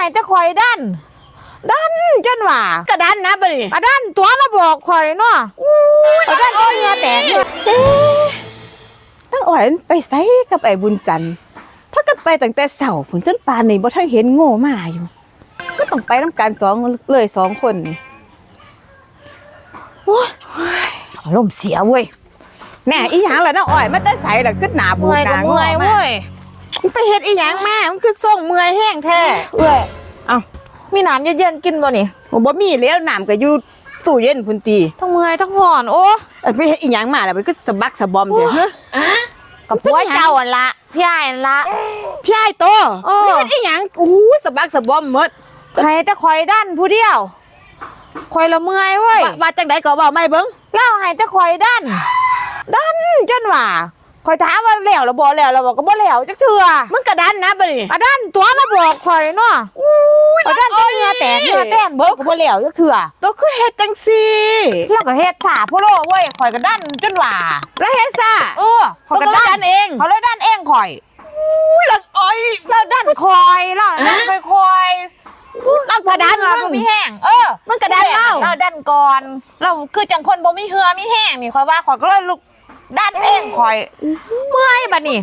ให้แต่ข่อยดัน ดันจนว่ากระดันนะบ่นี่อะดันตัวมาบอกข่อยเนาะข่อยดันเอาเมียแตกเนี่ยนางอ้อยมันไปไสกับไอ้บุญจันทร์พากันไปตั้งแต่เช้าผุนจนป่านนี้บ่ทันเห็นโง่มาอยู่ ก็ต้องไปนํกันสองเลยสองคนนี่อารมณ์เสียเว้ยแน่อีหยังล่ะนางอ้อยมาแต่ไสล่ะขึ้นหน้าบูเมื่อยหก็น้าเมื่อยมา เว้ย มันไปเฮ็ดอีหยังมามันคือส่งเมื่อยแห้งแท้เอ้ยเอ้ามีน้ำเย็นๆกินบ่นี่บ่มีแล้วน้ำก็อยู่ตู้เย็นพุ่นตีทั้งเมื่อยทั้งหอนโอ้เอ้ยไปเฮ็ดอีหยังมาล่ะมันก็สะบักสะบอมเด้อฮะกับผัวเจ้าอันละพี่อ้ายอันละพี่ไอ้โตเออมันเฮ็ดอีหยังอู้สะบักสะบอมหมดให้แต่ข่อยดันผู้เดียวข่อยละเมื่อยเว้ยว่าว่าจังไดก็เว้าไม่เบิ่งเล่าให้แต่ข่อยดันดันจนว่า ข่อยถามว่าแล้วแล้วบ่แล้วแล้วบอกก็บ่แล้วจักเทื่อมึงกระดันนะบ่นี่อะดันตัวมาบอกข่อยเนาะข่อยดันจนเหงื่อแตกเหงื่อแต้นเบิดก็บ่แล้วจักเทื่อโตคือเฮ็ดจังซี่แล้วก็เฮ็ดสาโพโลเว้ยข่อยก็ดันจนว่าแล้วเฮ็ดซะเออข่อยก็ต้องดัดันนเองเขาเลยดันเองข่อยอุ้ยละอ้อยแล้วดันคอยแล้วดันไปคอยลักพดันเรามึงมีแห้ง เออ มันก็ดันเล่าเราดันก่อน เราคือจังคนบ่มีเหือมีแห้งนี่ข่อยว่าข่อยก็เลยลุก ดันเองข่อย เมื่อยบัดนี้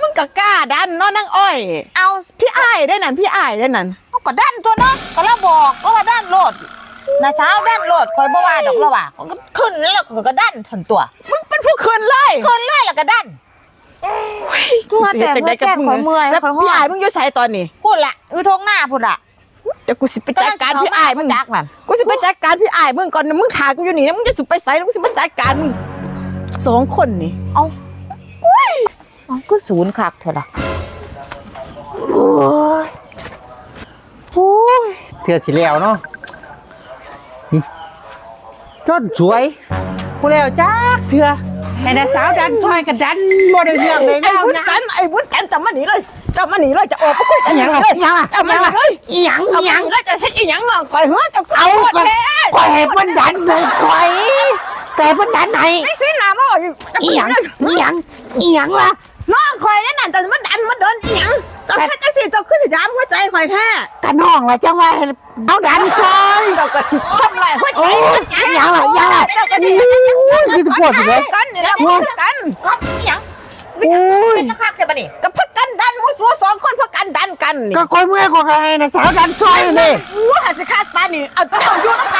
มึงก็กล้าดันเนาะนางอ้อย เอาพี่อ้ายได้นั่นพี่อ้ายได้นั่นเอาก็ดันตัวเนาะก็เราบอกก็ว่าดันโลดนะเช้าดันโลดข่อยบ่ว่าดอกเราว่าก็ขึ้นแล้วก็ดันทันตัวมึงเป็นผู้คืนเลยขึ้นเลยแล้วก็ดันตัวแต่จังได๋กับมึงข่อยเมื่อยแล้วพี่อ้ายมึงอยู่ไสตอนนี้พูดละอยู่ทงหน้าพูดละเดี๋ยวกูสิไปจัดการพี่อ้ายมึงกูสิไปจัดการพี่อ้ายมึงก่อนนะมึงถากูอยู่นี่นะมึงจะสุไปไสแล้วมึงสิมาจัดการมึง สองคนนี่ เอาเอาก็ศูนย์คักเถอะล่ะโอ้ยเทือสิแล้วเนาะนี่จนสวยผู้แล้วจ้าเทือไอ้น่ะสาวดันซอยกับดันบ่ได้เรื่องเลยไอ้แล้วบุญนะ จันทร์ไอ้บุญจันทร์จับมาหนีเลยจับมาหนีเลยจะออกไปคุยอีหยังล่ะอีหยังล่ะจับมาหนีเลยอีหยังเอาอีหยัยังงแล้วจะเฮ็ดอีหยังเนาะคอยเฮ้อจะเอาหมดก็แท้ข่อยให้มันดันเลยข่อย แต่มันดันไหนไอ้สิหน้ามาอะอีหยังอีหยังอีหยังล่ะน้องคอยนั่นน่ะแต่มันดันมันเดินอีหยังก็แค่จังสิเจ้าขึ้นสิดามหัวใจคอยแท้กะน้องล่ะจังว่าให้เอาดันซอยเจ้าก็สิทำไรหัวใจโอ้ยอีหยังล่ะอีหยังล่ะเจ้าก็สิโอ้ยคือจะปวดสิเลยกันนี่แหละกันก็อีหยังโอ้ยเป็นนักคักใช่ปะนี่ก็พักกันดันหัวสัวสองคนพักกันดันกันนี่ก็คอยเมื่อยกว่าไงน่ะสาวดันซอยนี่ว่าหาสิคาตานี่เอาเจ้าอยู่น้ำตา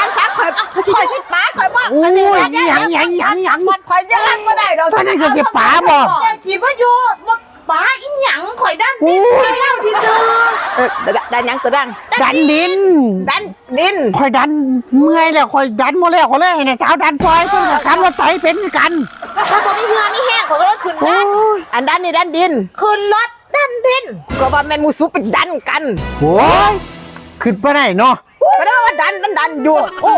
โอ้ยอีหยังอีหยังอีหยังอีหยังมันคอยยังรักไม่ได้ดอกท่านนี่ก็สิป๋าบ่แต่สิบ่อยู่บ่ป๋าอีหยังข่อยดันโอ้ยเล่าที่เจอเออดันยังตัวดังดันดิน ดันดินคอยดันเมื่อยแล้วคอยดันหมดแล้วคอยเลยให้น่ะสาวดันซอยเพิ่นก็คันว่าไตเป็นคือกันถ้าบ่มีเหือมีแห้งข่อยก็เลยขึ้นโอ้ดันยอันดันนี่ดันดินขึ้นรถดันดินก็ว่าแมนมูซุเป็นดันกันโอ้ยขึ้นไปได้เนาะก็ได้ว่าดันดันดันอยู่โอ้